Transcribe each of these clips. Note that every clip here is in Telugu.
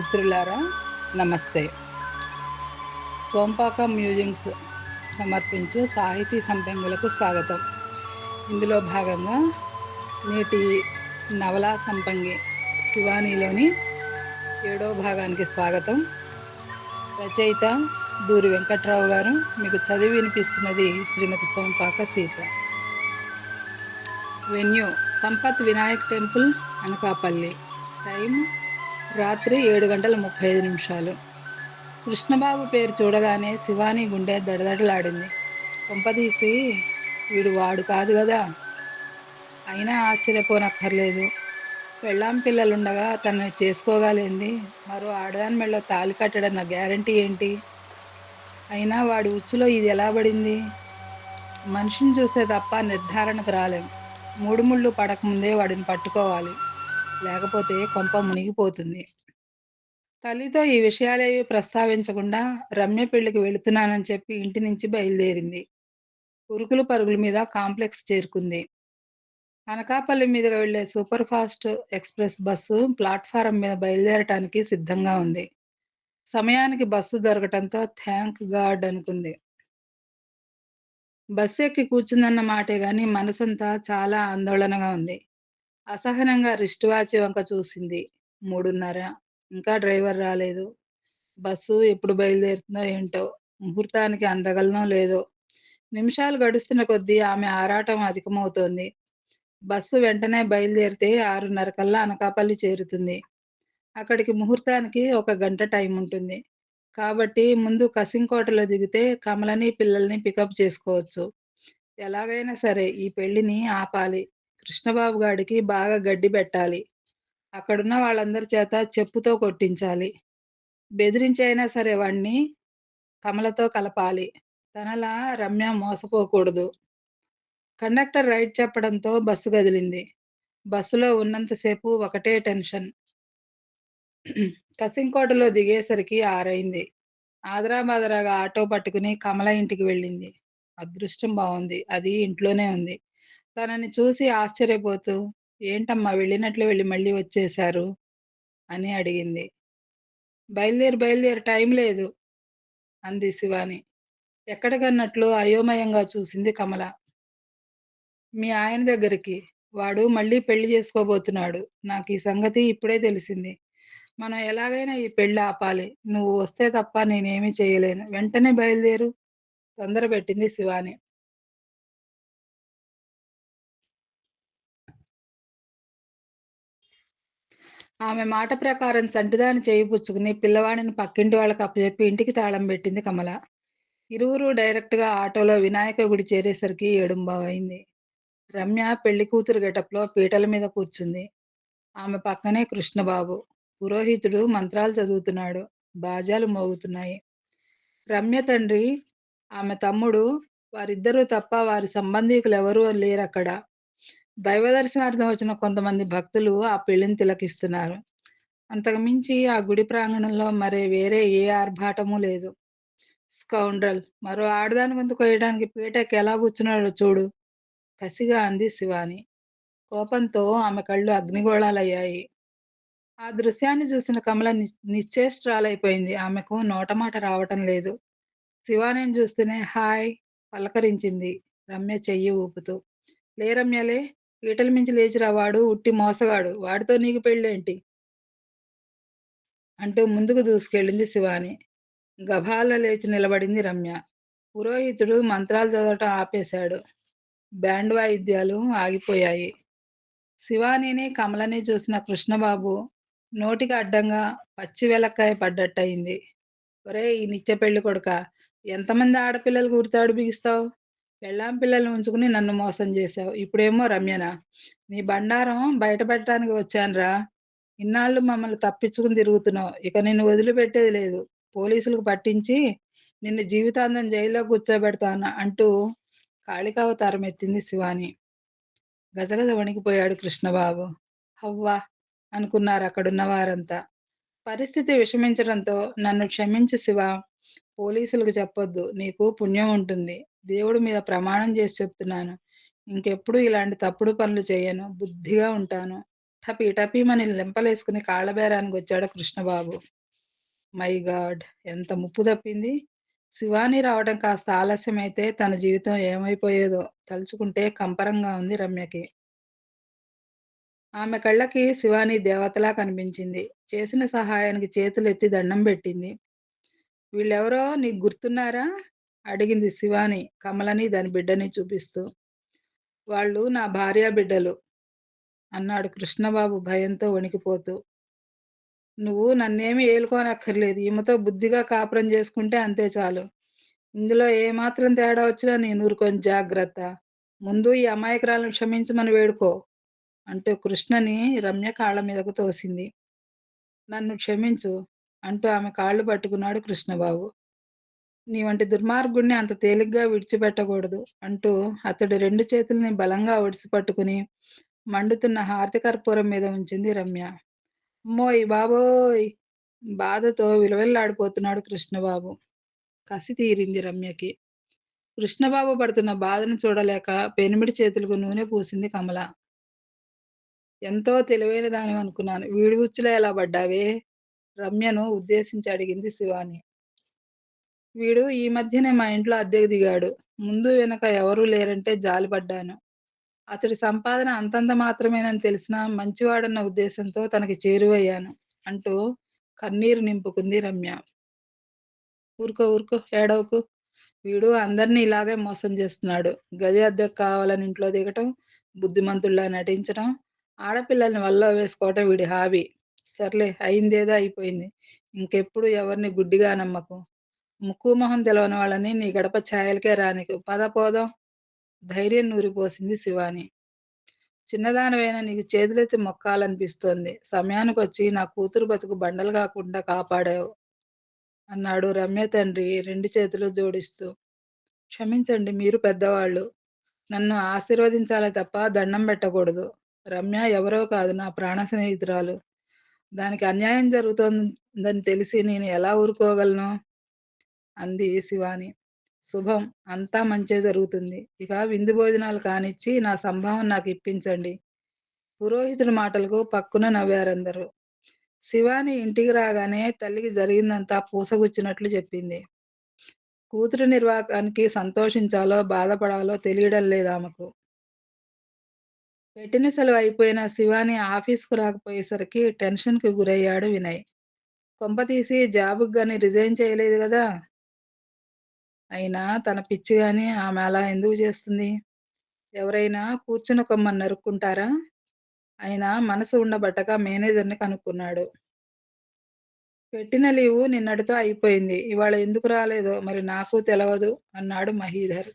మిత్రులారా నమస్తే. సోంపాక మ్యూజింగ్స్ సమర్పించు సాహితీ సంపెంగులకు స్వాగతం. ఇందులో భాగంగా నేటి నవలా సంపంగి శివానీలోని ఏడో భాగానికి స్వాగతం. రచయిత దూరి వెంకట్రావు గారు మీకు చదివి వినిపిస్తున్నది Shrimati Sompaka Sita. Venue Sampath Vinayak temple Anakapalli. Time రాత్రి ఏడు గంటల ముప్పై ఐదు నిమిషాలు. కృష్ణబాబు పేరు చూడగానే శివాని గుండె దడదడలాడింది. కొంపదీసి వీడు వాడు కాదు కదా. అయినా ఆశ్చర్యపోనక్కర్లేదు. పెళ్ళాం పిల్లలుండగా తనని చేసుకోగలేంది. మరో ఆడదాని మెళ్ళో తాళి కట్టడన్న గ్యారంటీ ఏంటి? అయినా వాడి ఉచ్చులో ఇది ఎలా పడింది? మనిషిని చూస్తే తప్ప నిర్ధారణకు రాలేం. మూడు ముళ్ళు పడకముందే వాడిని పట్టుకోవాలి. లేకపోతే కొంప మునిగిపోతుంది. తల్లితో ఈ విషయాలేవి ప్రస్తావించకుండా రమ్య పెళ్ళికి వెళుతున్నానని చెప్పి ఇంటి నుంచి బయలుదేరింది. ఉరుకులు పరుగుల మీద కాంప్లెక్స్ చేరుకుంది. అనకాపల్లి మీదుగా వెళ్ళే super fast express bus platform మీద బయలుదేరటానికి సిద్ధంగా ఉంది. సమయానికి బస్సు దొరకటంతో థ్యాంక్ గాడ్ అనుకుంది. బస్సు ఎక్కి కూర్చుందన్న మాటే గాని మనసంతా చాలా ఆందోళనగా ఉంది. అసహనంగా రిస్ట్ వాచ్ వంక చూసింది. మూడున్నర. ఇంకా డ్రైవర్ రాలేదు. బస్సు ఎప్పుడు బయలుదేరుతుందో ఏంటో. ముహూర్తానికి అందగలనో లేదో. నిమిషాలు గడుస్తున్న కొద్దీ ఆమె ఆరాటం అధికమవుతోంది. బస్సు వెంటనే బయలుదేరితే ఆరున్నర కల్లా అనకాపల్లి చేరుతుంది. అక్కడికి ముహూర్తానికి ఒక గంట టైం ఉంటుంది. కాబట్టి ముందు కసింకోటలో దిగితే కమలని పిల్లల్ని పికప్ చేసుకోవచ్చు. ఎలాగైనా సరే ఈ పెళ్ళిని ఆపాలి. కృష్ణబాబు గాడికి బాగా గడ్డి పెట్టాలి. అక్కడున్న వాళ్ళందరి చేత చెప్పుతో కొట్టించాలి. బెదిరించి అయినా సరే వాణ్ణి కమలతో కలపాలి. తనలా రమ్య మోసపోకూడదు. కండక్టర్ రైట్ చెప్పడంతో బస్సు కదిలింది. బస్సులో ఉన్నంతసేపు ఒకటే టెన్షన్. కసింకోటలో దిగేసరికి ఆరైంది. ఆదరాబాదరాగా ఆటో పట్టుకుని కమల ఇంటికి వెళ్ళింది. అదృష్టం బాగుంది. అది ఇంట్లోనే ఉంది. తనని చూసి ఆశ్చర్యపోతూ ఏంటమ్మా వెళ్ళినట్లు వెళ్ళి మళ్ళీ వచ్చేశారు? అని అడిగింది. బయలుదేరి బయలుదేరి టైం లేదు అంది శివాని. ఎక్కడికన్నట్లు అయోమయంగా చూసింది కమల. మీ ఆయన దగ్గరికి వాడు మళ్ళీ పెళ్ళి చేసుకోబోతున్నాడు. నాకు ఈ సంగతి ఇప్పుడే తెలిసింది. మనం ఎలాగైనా ఈ పెళ్ళి ఆపాలి. నువ్వు వస్తే తప్ప నేనేమీ చేయలేను. వెంటనే బయలుదేరు తొందర పెట్టింది శివాని. ఆమె మాట ప్రకారం సంటిదాన్ని చేయిపుచ్చుకుని పిల్లవాడిని పక్కింటి వాళ్ళకి అప్పచెప్పి ఇంటికి తాళం పెట్టింది కమల. ఇరువురు డైరెక్ట్గా ఆటోలో వినాయక గుడి చేరేసరికి ఏడుంబావైంది. రమ్య పెళ్ళి కూతురు గెటప్లో పీటల మీద కూర్చుంది. ఆమె పక్కనే కృష్ణబాబు. పురోహితుడు మంత్రాలు చదువుతున్నాడు. బాజాలు మోగుతున్నాయి. రమ్య తండ్రి ఆమె తమ్ముడు వారిద్దరూ తప్ప వారి సంబంధీకులు ఎవరూ లేరక్కడ. దైవ దర్శనార్థం వచ్చిన కొంతమంది భక్తులు ఆ పెళ్ళిని తిలకిస్తున్నారు. అంతకు మించి ఆ గుడి ప్రాంగణంలో మరే వేరే ఏ ఆర్భాటము లేదు. స్కౌండ్రల్. మరో ఆడదాని ముందు కొయ్యడానికి పీటకి ఎలా కూర్చున్నాడో చూడు. కసిగా అంది శివాని. కోపంతో ఆమె కళ్ళు అగ్నిగోళాలయ్యాయి. ఆ దృశ్యాన్ని చూసిన కమల నిశ్చేష్ట్రాలైపోయింది ఆమెకు నోటమాట రావటం లేదు. శివానిని చూస్తూనే హాయ్ పలకరించింది రమ్య చెయ్యి ఊపుతూ. లే రమ్యలే పీటల మించి లేచిరా వాడు ఉట్టి మోసగాడు. వాడితో నీకు పెళ్ళేంటి? అంటూ ముందుకు దూసుకెళ్ళింది శివాని. గభాల లేచి నిలబడింది రమ్య. పురోహితుడు మంత్రాలు చదవటం ఆపేశాడు. బ్యాండ్ వాయిద్యాలు ఆగిపోయాయి. శివానిని కమలని చూసిన కృష్ణబాబు నోటికి అడ్డంగా పచ్చి వెలక్కాయ పడ్డట్టయింది. ఒరే ఈ నిత్య పెళ్ళి కొడుక ఎంతమంది ఆడపిల్లలు గుర్తాడు బిగిస్తావు? పెళ్ళాం పిల్లల్ని ఉంచుకుని నన్ను మోసం చేశావు ఇప్పుడేమో రమ్యనా. నీ బండారం బయట పెట్టడానికి వచ్చానురా. ఇన్నాళ్ళు మమ్మల్ని తప్పించుకుని తిరుగుతున్నావు. ఇక నిన్ను వదిలిపెట్టేది లేదు. పోలీసులకు పట్టించి నిన్ను జీవితాంతం జైల్లో కూర్చోబెడతాను అంటూ కాళికావతారం ఎత్తింది శివాని. గజగజ వణికిపోయాడు కృష్ణబాబు. హవ్వా అనుకున్నారు అక్కడున్న వారంతా. పరిస్థితి విషమించడంతో నన్ను క్షమించు శివ. పోలీసులకు చెప్పొద్దు. నీకు పుణ్యం ఉంటుంది. దేవుడి మీద ప్రమాణం చేసి చెప్తున్నాను ఇంకెప్పుడు ఇలాంటి తప్పుడు పనులు చేయను బుద్ధిగా ఉంటాను టపీ టపీమని లెంపలేసుకుని కాళ్ళబేరానికి వచ్చాడు కృష్ణబాబు. My God! ఎంత ముప్పు తప్పింది. శివాని రావడం కాస్త ఆలస్యమైతే తన జీవితం ఏమైపోయేదో తలుచుకుంటే కంపరంగా ఉంది రమ్యకి. ఆమె కళ్ళకి శివాని దేవతలా కనిపించింది. చేసిన సహాయానికి చేతులెత్తి దండం పెట్టింది. వీళ్ళెవరో నీకు గుర్తున్నారా? అడిగింది శివాని కమలని దాని బిడ్డని చూపిస్తూ. వాళ్ళు నా భార్య బిడ్డలు అన్నాడు కృష్ణబాబు భయంతో వణికిపోతూ. నువ్వు నన్నేమి ఏలుకోనక్కర్లేదు. ఈమెతో బుద్ధిగా కాపురం చేసుకుంటే అంతే చాలు. ఇందులో ఏమాత్రం తేడా వచ్చినా నీ నూరుకొని జాగ్రత్త. ముందు ఈ అమాయకురాలను క్షమించమని వేడుకో అంటూ కృష్ణని రమ్య కాళ్ళ మీదకు తోసింది. నన్ను క్షమించు అంటూ ఆమె కాళ్ళు పట్టుకున్నాడు కృష్ణబాబు. నీ వంటి దుర్మార్గుణ్ణి అంత తేలిగ్గా విడిచిపెట్టకూడదు అంటూ అతడు రెండు చేతుల్ని బలంగా ఒడిసి పట్టుకుని మండుతున్న హారతి కర్పూరం మీద ఉంచింది రమ్య. అమ్మోయ్ బాబోయ్! బాధతో విలవిల్లాడిపోతున్నాడు కృష్ణబాబు. కసి తీరింది రమ్యకి. కృష్ణబాబు పడుతున్న బాధను చూడలేక పెనిమిడి చేతులకు నూనె పూసింది కమల. ఎంతో తెలివైన దానివనుకున్నాను. వీడి ఉచ్చులో ఎలా పడ్డావే? రమ్యను ఉద్దేశించి అడిగింది శివాని. వీడు ఈ మధ్యనే మా ఇంట్లో అద్దెకు దిగాడు. ముందు వెనక ఎవరూ లేరంటే జాలిపడ్డాను. అతడి సంపాదన అంతంత మాత్రమేనని తెలిసినా మంచివాడన్న ఉద్దేశంతో తనకి చేరువయ్యాను అంటూ కన్నీరు నింపుకుంది రమ్య. ఊరుకో ఊరుకో ఏడవకు. వీడు అందరినీ ఇలాగే మోసం చేస్తున్నాడు. గది అద్దెకు కావాలని ఇంట్లో దిగటం, బుద్ధిమంతుల్లా నటించటం, ఆడపిల్లల్ని వల్ల వేసుకోవటం వీడి హాబీ. సర్లే అయిందేదో అయిపోయింది. ఇంకెప్పుడు ఎవరిని గుడ్డిగా నమ్మకు. ముక్కు మొహం తెలవని వాళ్ళని నీ గడప ఛాయలకే రానీకు. పద పోదాం ధైర్యం నూరిపోసింది శివాని. చిన్నదానివైనా నీకు చేతులెత్తి మొక్కాలనిపిస్తోంది. సమయానికి వచ్చి నా కూతురు బతుకు బండలు కాకుండా కాపాడావు అన్నాడు రమ్య తండ్రి రెండు చేతులు జోడిస్తూ. క్షమించండి మీరు పెద్దవాళ్ళు. నన్ను ఆశీర్వదించాలే తప్ప దండం పెట్టకూడదు. రమ్య ఎవరో కాదు నా ప్రాణ స్నేహితురాలు. దానికి అన్యాయం జరుగుతోందని తెలిసి నేను ఎలా ఊరుకోగలను? అంది శివాని. శుభం. అంతా మంచే జరుగుతుంది. ఇక విందు భోజనాలు కానిచ్చి నా సంభావం నాకు ఇప్పించండి. పురోహితుడి మాటలకు పక్కున నవ్వారందరూ. శివాని ఇంటికి రాగానే తల్లికి జరిగిందంతా పూసగుచ్చినట్లు చెప్పింది. కూతురు నిర్వాహానికి సంతోషించాలో, బాధపడాలో తెలియడం లేదు ఆమెకు పెట్టిన సెలవు అయిపోయిన శివాని ఆఫీస్కు రాకపోయేసరికి టెన్షన్‌కి గురయ్యాడు వినయ్. కొంపతీసి జాబుకి కానీ రిజైన్ చేయలేదు కదా అయినా తన పిచ్చి గాని ఆమె అలా ఎందుకు చేస్తుంది? ఎవరైనా కూర్చుని కొమ్మని నరుక్కుంటారా? అయినా మనసు ఉండబట్టక మేనేజర్‌ని కనుక్కున్నాడు. పెట్టిన లీవు నిన్నటితో అయిపోయింది. ఇవాళ ఎందుకు రాలేదో మరి నాకు తెలవదు అన్నాడు మహీధర్.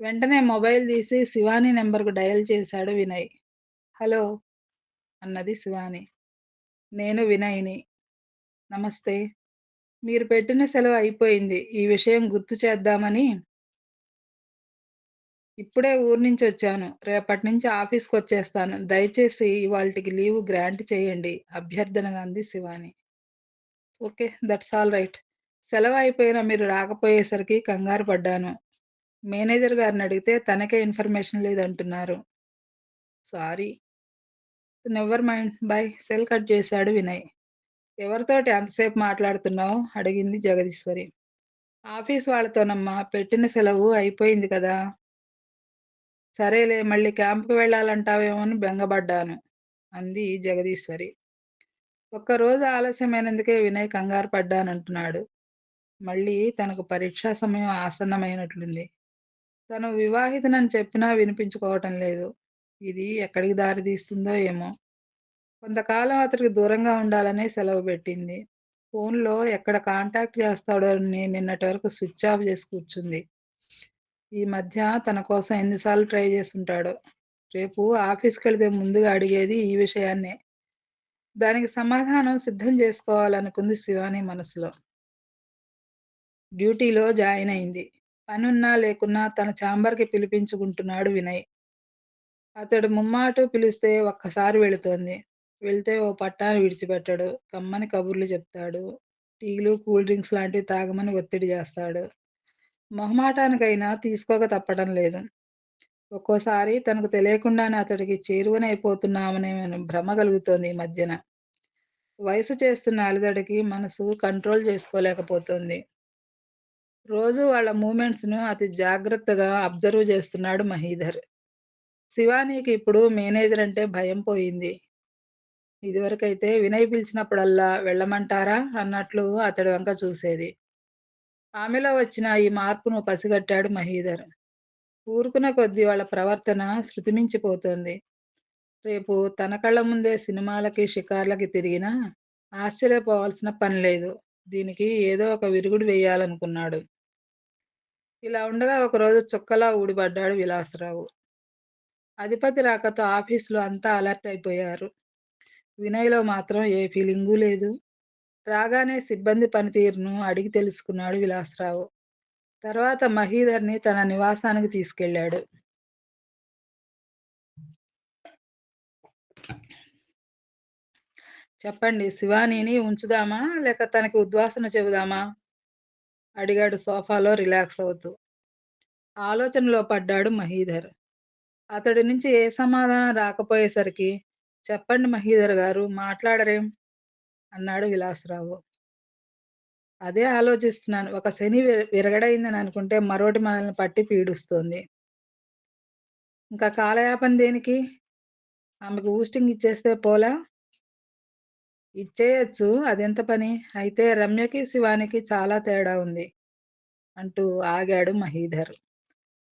వెంటనే మొబైల్ తీసి శివాని నెంబర్‌కు డయల్ చేశాడు వినయ్. హలో! అన్నది శివాని. నేను వినయ్‌ని. నమస్తే. మీరు పెట్టిన సెలవు అయిపోయింది. ఈ విషయం గుర్తు చేద్దామని ఇప్పుడే ఊరు నుంచి వచ్చాను రేపట్నుంచి ఆఫీస్‌కొచ్చేస్తాను. దయచేసి ఇవాల్టికి లీవ్ గ్రాంట్ చేయండి అభ్యర్థనగా అంది Shivani. Okay. That's all right. సెలవు అయిపోయినా మీరు రాకపోయేసరికి కంగారు పడ్డాను. మేనేజర్ గారిని అడిగితే తనకే ఇన్ఫర్మేషన్ లేదంటున్నారు. Sorry. Never mind. Bye. Cell cut చేశాడు వినయ్. ఎవరితోటి అంతసేపు మాట్లాడుతున్నావు? అడిగింది జగదీశ్వరి. ఆఫీస్ వాళ్ళతోనమ్మా. పెట్టిన సెలవు అయిపోయింది కదా! సరేలే మళ్ళీ క్యాంప్‌కి వెళ్ళాలంటావేమో అని బెంగబడ్డాను అంది జగదీశ్వరి. ఒక్కరోజు ఆలస్యమైనందుకే వినయ్ కంగారు పడ్డానంటున్నాడు. మళ్ళీ తనకు పరీక్షా సమయం ఆసన్నమైనట్లుంది. తను వివాహితనని చెప్పినా వినిపించుకోవటం లేదు. ఇది ఎక్కడికి దారి తీస్తుందో ఏమో! కొంతకాలం అతడికి దూరంగా ఉండాలనే సెలవు పెట్టింది. ఫోన్‌లో ఎక్కడ కాంటాక్ట్ చేస్తాడోనని నిన్నటి వరకు స్విచ్ ఆఫ్ చేసి కూర్చుంది. ఈ మధ్య తన కోసం ఎన్నిసార్లు ట్రై చేస్తుంటాడో రేపు ఆఫీస్కి వెళితే ముందుగా అడిగేది ఈ విషయాన్నే. దానికి సమాధానం సిద్ధం చేసుకోవాలనుకుంది శివాని మనసులో. డ్యూటీలో జాయిన్ అయింది. పనున్నా లేకున్నా తన ఛాంబర్‌కి పిలిపించుకుంటున్నాడు వినయ్. అతడు ముమ్మాటూ పిలిస్తే ఒక్కసారి వెళుతోంది. వెళ్తే ఓ పట్టాన్ని విడిచిపెట్టాడు కమ్మని కబుర్లు చెప్తాడు. టీలు, కూల్ డ్రింక్స్ లాంటివి తాగమని ఒత్తిడి చేస్తాడు. మొహమాటానికైనా తీసుకోక తప్పడం లేదు. ఒక్కోసారి తనకు తెలియకుండానే అతడికి చేరువనైపోతున్నామనే భ్రమ కలుగుతోంది ఈ మధ్యన. వయసు చేస్తున్న అలజడికి మనసు కంట్రోల్ చేసుకోలేకపోతుంది రోజు వాళ్ళ మూమెంట్స్ను అతి జాగ్రత్తగా అబ్జర్వ్ చేస్తున్నాడు మహీధర్. శివానీకి ఇప్పుడు మేనేజర్ అంటే భయం పోయింది. ఇదివరకైతే వినయ్ పిలిచినప్పుడల్లా వెళ్ళమంటారా అన్నట్లు అతడు వంక చూసేది. ఆమెలో వచ్చిన ఈ మార్పును పసిగట్టాడు మహీధర్. ఊరుకున్న కొద్దీ వాళ్ళ ప్రవర్తన శృతిమించిపోతుంది రేపు తన కళ్ళ ముందే సినిమాలకి, షికార్లకి తిరిగినా ఆశ్చర్యపోవాల్సిన పని లేదు దీనికి ఏదో ఒక విరుగుడు వేయాలనుకున్నాడు ఇలా ఉండగా ఒకరోజు చుక్కలా ఊడిపడ్డాడు విలాసరావు. అధిపతి రాకతో ఆఫీసులో అంతా అలర్ట్ అయిపోయారు. వినయ్‌లో మాత్రం ఏ ఫీలింగు లేదు. రాగానే సిబ్బంది పనితీరును అడిగి తెలుసుకున్నాడు విలాసరావు. తర్వాత మహీధర్‌ని తన నివాసానికి తీసుకెళ్ళాడు. చెప్పండి శివానీని ఉంచుదామా? లేక తనకి ఉద్వాసన చెబుదామా? అడిగాడు సోఫాలో రిలాక్స్ అవుతూ. ఆలోచనలో పడ్డాడు మహీధర్. అతడి నుంచి ఏ సమాధానం రాకపోయేసరికి చెప్పండి మహీధర్ గారు మాట్లాడరేం? అన్నాడు విలాసరావు. అదే ఆలోచిస్తున్నాను. ఒక శని విరగడైందని అనుకుంటే మరోటి మనల్ని పట్టి పీడుస్తోంది ఇంకా కాలయాపన దేనికి? ఆమెకు ఊస్టింగ్ ఇచ్చేస్తే పోలా? ఇచ్చేయొచ్చు. అదెంత పని? అయితే రమ్యకి, శివానికి చాలా తేడా ఉంది. అంటూ ఆగాడు మహీధర్.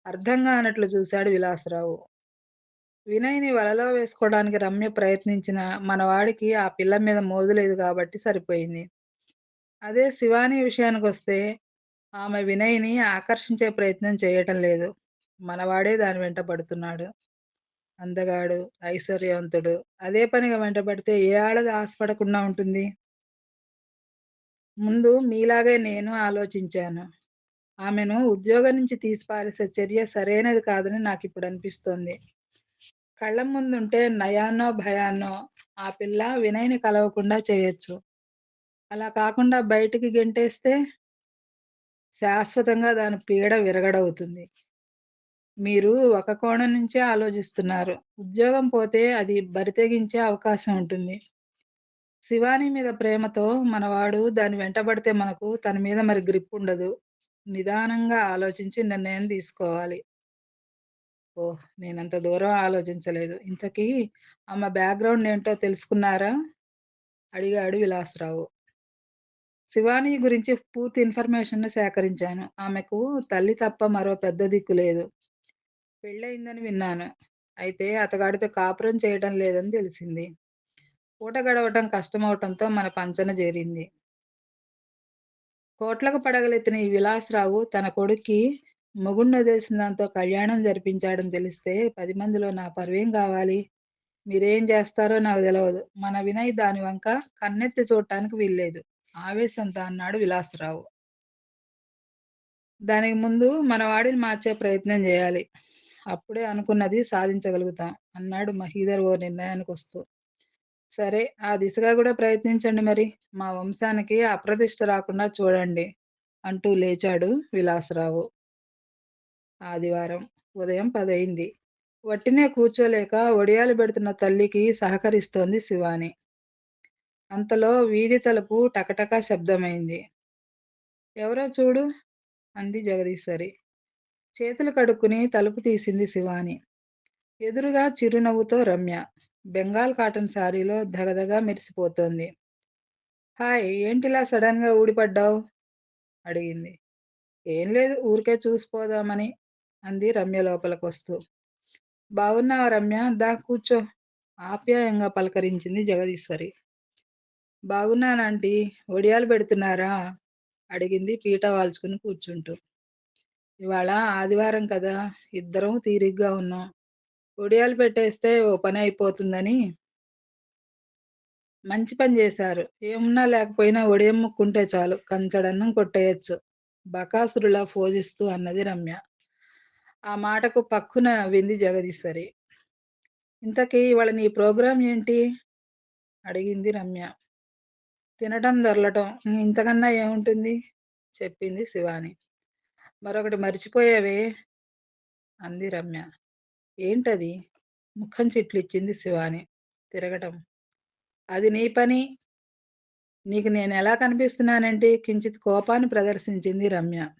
అర్థం అన్నట్లు చూశాడు విలాసరావు. వినయ్‌ని వలలో వేసుకోవడానికి రమ్య ప్రయత్నించిన మనవాడికి ఆ పిల్ల మీద మోదులేదు కాబట్టి సరిపోయింది. అదే శివాని విషయానికి వస్తే ఆమె వినయ్‌ని ఆకర్షించే ప్రయత్నం చేయటం లేదు. మనవాడే దాని వెంట పడుతున్నాడు. అందగాడు, ఐశ్వర్యవంతుడు. అదే పనిగా వెంటపడితే ఏ ఆడది ఆశపడకుండా ఉంటుంది? ముందు మీలాగే నేను ఆలోచించాను. ఆమెను ఉద్యోగం నుంచి తీసిపారేసే చర్య సరైనది కాదని నాకు ఇప్పుడు అనిపిస్తోంది కళ్ళ ముందుంటే నయానో, భయాన్నో ఆ పిల్ల వినయ్‌ని కలవకుండా చేయొచ్చు. అలా కాకుండా బయటికి గెంటేస్తే శాశ్వతంగా దాని పీడ విరగడవుతుంది. మీరు ఒక కోణం నుంచే ఆలోచిస్తున్నారు. ఉద్యోగం పోతే అది బరితెగించే అవకాశం ఉంటుంది. శివాని మీద ప్రేమతో మనవాడు దాని వెంటబడితే మనకు తన మీద మరి గ్రిప్ ఉండదు నిదానంగా ఆలోచించి నిర్ణయం తీసుకోవాలి. ఓహ్! నేనంత దూరం ఆలోచించలేదు. ఇంతకీ ఆమె బ్యాక్‌గ్రౌండ్ ఏంటో తెలుసుకున్నారా? అడిగాడు విలాసరావు. శివాని గురించి పూర్తి ఇన్ఫర్మేషన్ను సేకరించాను. ఆమెకు తల్లి తప్ప మరో పెద్ద దిక్కు లేదు. పెళ్ళయిందని విన్నాను. అయితే అతగాడితో కాపురం చేయటం లేదని తెలిసింది. పూట గడవటం కష్టమవటంతో మన పంచన చేరింది. కోట్లకు పడగలెత్తిన ఈ విలాసరావు తన కొడుక్కి మొగుణ్ణొదిలేసిన దాంతో కళ్యాణం జరిపించాడని తెలిస్తే పది మందిలో నా పరువేం కావాలి మీరేం చేస్తారో నాకు తెలవదు. మన వినయ్ దాని వంక కన్నెత్తి చూడటానికి వీల్లేదు ఆవేశంతో అన్నాడు విలాసరావు. దానికి ముందు మనవాడిని మార్చే ప్రయత్నం చేయాలి అప్పుడే అనుకున్నది సాధించగలుగుతాం అన్నాడు మహీధర్ ఓ నిర్ణయానికి వస్తూ సరే ఆ దిశగా కూడా ప్రయత్నించండి మరి. మా వంశానికి అప్రతిష్ట రాకుండా చూడండి అంటూ లేచాడు విలాసరావు. ఆదివారం ఉదయం పదయింది. వట్టినే కూర్చోలేక ఒడియాలు పెడుతున్న తల్లికి సహకరిస్తోంది శివాని. అంతలో వీధి తలుపు టకటక శబ్దమైంది. ఎవరో చూడు అంది జగదీశ్వరి. చేతులు కడుక్కుని తలుపు తీసింది శివాని. ఎదురుగా చిరునవ్వుతో రమ్య. బెంగాల్ కాటన్ శారీలో ధగధగ మెరిసిపోతోంది. హాయ్! ఏంటిలా సడన్గా ఊడిపడ్డావు? అడిగింది. ఏం లేదు ఊరికే చూసిపోదామని అంది రమ్య లోపలికి వస్తూ బాగున్నావా రమ్య? దా కూర్చో ఆప్యాయంగా పలకరించింది జగదీశ్వరి. బాగున్నానంటీ ఒడియాలు పెడుతున్నారా అడిగింది పీట వాల్చుకుని కూర్చుంటూ. ఇవాళ ఆదివారం కదా! ఇద్దరం తీరిగ్గా ఉన్నాం. ఒడియాలు పెట్టేస్తే ఓ పని అయిపోతుందని మంచి పని చేశారు ఏమున్నా లేకపోయినా ఒడియం ముక్కుంటే చాలు కంచెడన్నం కొట్టేయొచ్చు బకాసురులా ఫోజిస్తూ అన్నది రమ్య. ఆ మాటకు పక్కున వింది జగదీశ్వరి. ఇంతకీ ఇవాళ నీ ప్రోగ్రాం ఏంటి? అడిగింది రమ్య. తినటం, దొరలటం ఇంతకన్నా ఏముంటుంది? చెప్పింది శివాని. మరొకటి మర్చిపోయావే? అంది రమ్య. ఏంటది? ముఖం చిట్లిచ్చింది శివాని తిరగటం. అది నీ పని. నీకు నేను ఎలా కనిపిస్తున్నానంటే కించిత్ కోపాన్ని ప్రదర్శించింది రమ్య.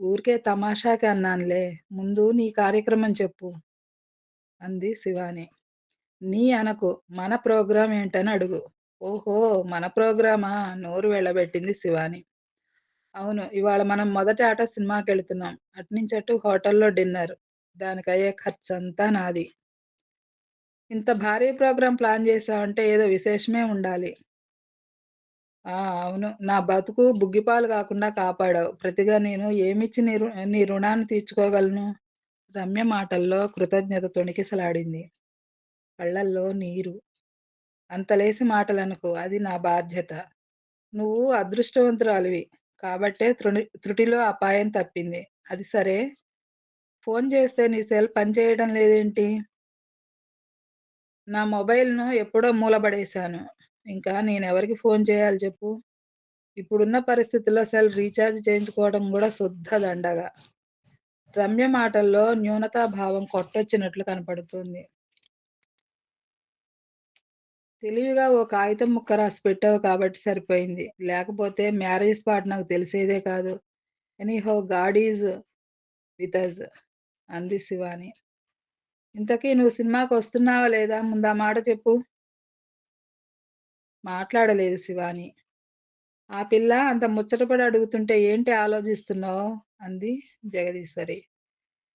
ఊరికే తమాషాకి అన్నానులే. ముందు నీ కార్యక్రమం చెప్పు. అంది శివాని. నీ అనకు. మన ప్రోగ్రాం ఏంటని అడుగు. ఓహో! మన ప్రోగ్రామా? నోరు వెళ్ళబెట్టింది శివాని. అవును. ఇవాళ మనం మొదటి ఆట సినిమాకి సినిమాకెళుతున్నాం. అటు హోటల్లో డిన్నర్. దానికయ్యే అంతా నాది. ఇంత భారీ ప్రోగ్రాం ప్లాన్ చేసామంటే ఏదో విశేషమే ఉండాలి. ఆ! అవును. నా బతుకు బుగ్గిపాలు కాకుండా కాపాడావు. ప్రతిగా నేను ఏమిచ్చి నీ రు నీ రుణాన్ని తీర్చుకోగలను? రమ్య మాటల్లో కృతజ్ఞత తొణికిసలాడింది. కళ్ళల్లో నీరు. అంతలేసి మాటలనుకో అది నా బాధ్యత. నువ్వు అదృష్టవంతురాలివి. కాబట్టే త్రుని త్రుటిలో అపాయం తప్పింది. అది సరే. ఫోన్ చేస్తే నీ సెల్ పనిచేయడం లేదేంటి? నా మొబైల్‌ను ఎప్పుడో మూలబడేశాను. ఇంకా నేను ఎవరికి ఫోన్ చేయాలి చెప్పు? ఇప్పుడున్న పరిస్థితుల్లో సెల్ రీఛార్జ్ చేయించుకోవడం కూడా శుద్ధ దండగా రమ్య మాటల్లో న్యూనతాభావం కొట్టొచ్చినట్లు కనపడుతుంది తెలివిగా ఓ కాగితం ముక్క రాసి పెట్టావు కాబట్టి సరిపోయింది. లేకపోతే మ్యారేజ్ స్పాట్ నాకు తెలిసేదే కాదు. Anyhow God is with us అంది శివాని. ఇంతకీ నువ్వు సినిమాకి వస్తున్నావా లేదా? ముందా మాట చెప్పు. మాట్లాడలేదు శివాని. ఆ పిల్ల అంత ముచ్చటపడి అడుగుతుంటే ఏంటి ఆలోచిస్తున్నావు? అంది జగదీశ్వరి.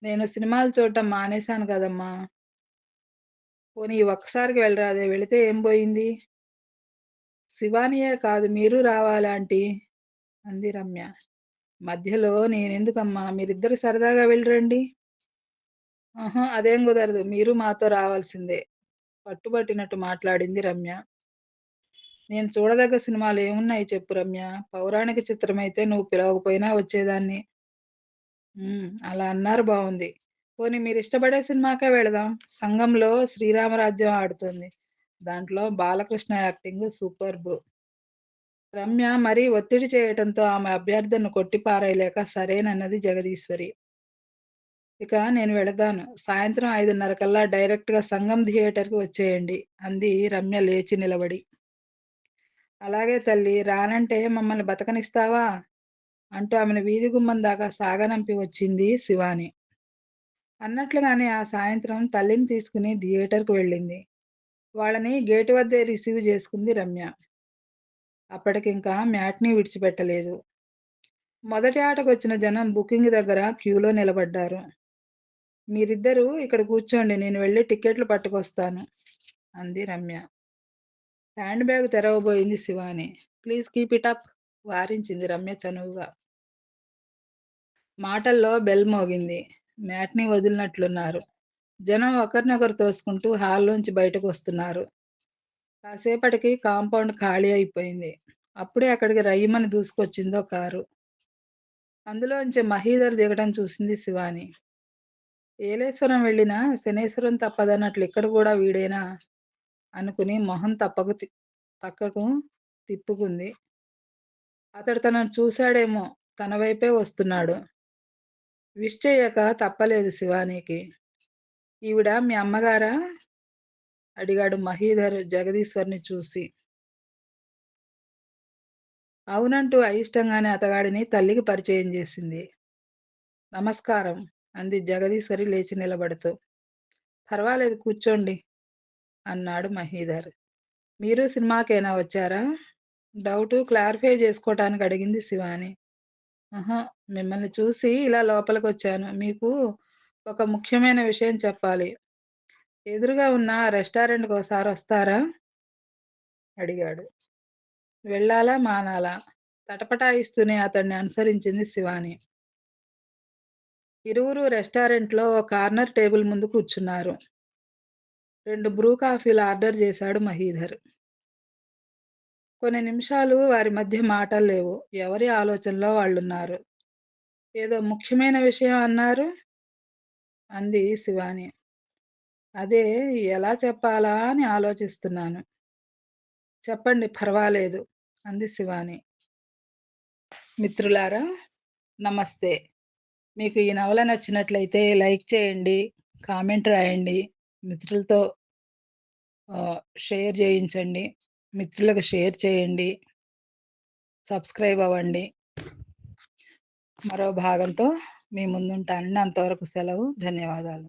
నేను సినిమాలు చూడటం మానేశాను కదమ్మా! పోనీ ఒక్కసారికి వెళ్ళరాదే? వెళితే ఏం పోయింది? శివానియే కాదు మీరు రావాలాంటి అంది రమ్య. మధ్యలో నేనెందుకమ్మా? మీరిద్దరు సరదాగా వెళ్ళరండి ఆహా! అదేం కుదరదు. మీరు మాతో రావాల్సిందే పట్టుబట్టినట్టు మాట్లాడింది రమ్య. నేను చూడదగ్గ సినిమాలు ఏమున్నాయి చెప్పు రమ్య? పౌరాణిక చిత్రమైతే నువ్వు పిలవకపోయినా వచ్చేదాన్ని. అలా అన్నారు బాగుంది పోనీ మీరు ఇష్టపడే సినిమాకే వెళదాం. సంఘంలో శ్రీరామరాజ్యం ఆడుతుంది దాంట్లో బాలకృష్ణ యాక్టింగ్ సూపర్బ్. రమ్య మరీ ఒత్తిడి చేయటంతో ఆమె అభ్యర్థనను కొట్టిపారేయలేక సరేనన్నది జగదీశ్వరి. ఇక నేను వెళతాను. సాయంత్రం 5:30 కల్లా డైరెక్ట్‌గా సంగం థియేటర్‌కి వచ్చేయండి అంది రమ్య లేచి నిలబడి. అలాగే తల్లి రానంటే మమ్మల్ని బతకనిస్తావా? అంటూ ఆమెను వీధి గుమ్మం దాకా సాగనంపి వచ్చింది శివాని. అన్నట్లుగానే ఆ సాయంత్రం తల్లిని తీసుకుని థియేటర్‌కు వెళ్ళింది. వాళ్ళని గేటు వద్దే రిసీవ్ చేసుకుంది రమ్య. అప్పటికింకా మ్యాట్ని విడిచిపెట్టలేదు. మొదటి ఆటకు వచ్చిన జనం బుకింగ్ దగ్గర క్యూలో నిలబడ్డారు. మీరిద్దరూ ఇక్కడ కూర్చోండి. నేను వెళ్ళి టిక్కెట్లు పట్టుకొస్తాను అంది Ramya. Hand bag తెరవబోయింది Shivani. Please keep it up వారించింది Ramya చనువుగా. మాటల్లో బెల్ మోగింది. మ్యాట్ని వదిలినట్లున్నారు. జనం ఒకరినొకరు తోసుకుంటూ హాల్లోంచి బయటకు వస్తున్నారు. కాసేపటికి కాంపౌండ్ ఖాళీ అయిపోయింది. అప్పుడే అక్కడికి రయ్యమని దూసుకొచ్చిందో కారు. అందులోంచి మహీధర్ దిగటం చూసింది శివాని. ఏలేశ్వరం వెళ్ళినా శనేశ్వరం తప్పదన్నట్లు ఇక్కడ కూడా వీడేనా? అనుకుని మొహం తప్పకు తి పక్కకు తిప్పుకుంది. అతడు తనను చూశాడేమో! తన వైపే వస్తున్నాడు. విష్ చేయక తప్పలేదు శివానీకి. ఈవిడ మీ అమ్మగారా? అడిగాడు మహీధర్ జగదీశ్వర్‌ని చూసి. అవునంటూ అయిష్టంగానే అతగాడిని తల్లికి పరిచయం చేసింది. నమస్కారం అంది జగదీశ్వరి లేచి నిలబడుతూ. పర్వాలేదు కూర్చోండి అన్నాడు మహీధర్. మీరు సినిమాకైనా వచ్చారా? డౌటు క్లారిఫై చేసుకోవటానికి అడిగింది శివాని. ఆహా మిమ్మల్ని చూసి ఇలా లోపలికి వచ్చాను మీకు ఒక ముఖ్యమైన విషయం చెప్పాలి. ఎదురుగా ఉన్న రెస్టారెంట్కి ఒకసారి వస్తారా అడిగాడు. వెళ్ళాలా? మానాలా? తటపటాయిస్తూనే అతన్ని అనుసరించింది శివాని. ఇరువురు రెస్టారెంట్‌లో ఒక కార్నర్ టేబుల్ ముందు కూర్చున్నారు. రెండు బ్రూ కాఫీలు ఆర్డర్ చేశాడు మహీధర్. కొన్ని నిమిషాలు వారి మధ్య మాటలు లేవు ఎవరి ఆలోచనలో వాళ్ళున్నారు. ఏదో ముఖ్యమైన విషయం అన్నారు? అంది శివాని. అదే ఎలా చెప్పాలా అని ఆలోచిస్తున్నాను. చెప్పండి పర్వాలేదు అంది శివాని. మిత్రులారా నమస్తే. మీకు ఈ నవల నచ్చినట్లయితే లైక్ చేయండి, కామెంట్ రాయండి. మిత్రులతో ఆహ్, షేర్ చేయించండి. మిత్రులకు షేర్ చేయండి. సబ్స్క్రైబ్ అవ్వండి. మరో భాగంతో మీ ముందుంటానండి. అంతవరకు సెలవు. ధన్యవాదాలు.